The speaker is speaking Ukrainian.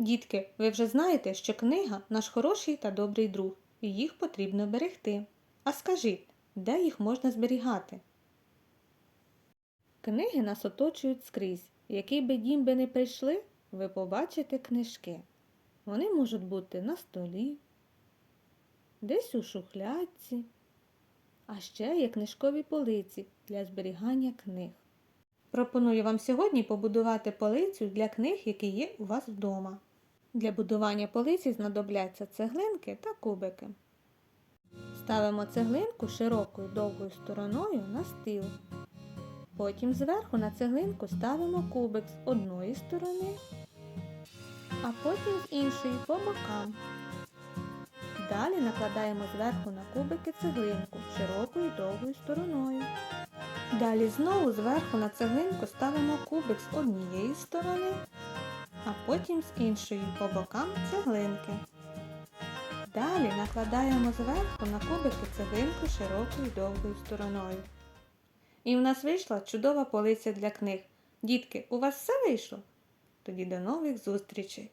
Дітки, ви вже знаєте, що книга наш хороший та добрий друг, і їх потрібно берегти. А скажіть, де їх можна зберігати? Книги нас оточують скрізь. Який би дім би не прийшли, ви побачите книжки. Вони можуть бути на столі, десь у шухлядці, а ще є книжкові полиці для зберігання книг. Пропоную вам сьогодні побудувати полицю для книг, які є у вас вдома. Для будування полиці знадобляться цеглинки та кубики. Ставимо цеглинку широкою довгою стороною на стіл. Потім зверху на цеглинку ставимо кубик з одної сторони, а потім з іншої по бокам. Далі накладаємо зверху на кубики цеглинку широкою довгою стороною. Далі знову зверху на цеглинку ставимо кубик з однієї сторони, а потім з іншої по бокам цеглинки. Далі накладаємо зверху на кубики цеглинку широкою довгою стороною. І в нас вийшла чудова полиця для книг. Дітки, у вас все вийшло? Тоді до нових зустрічей!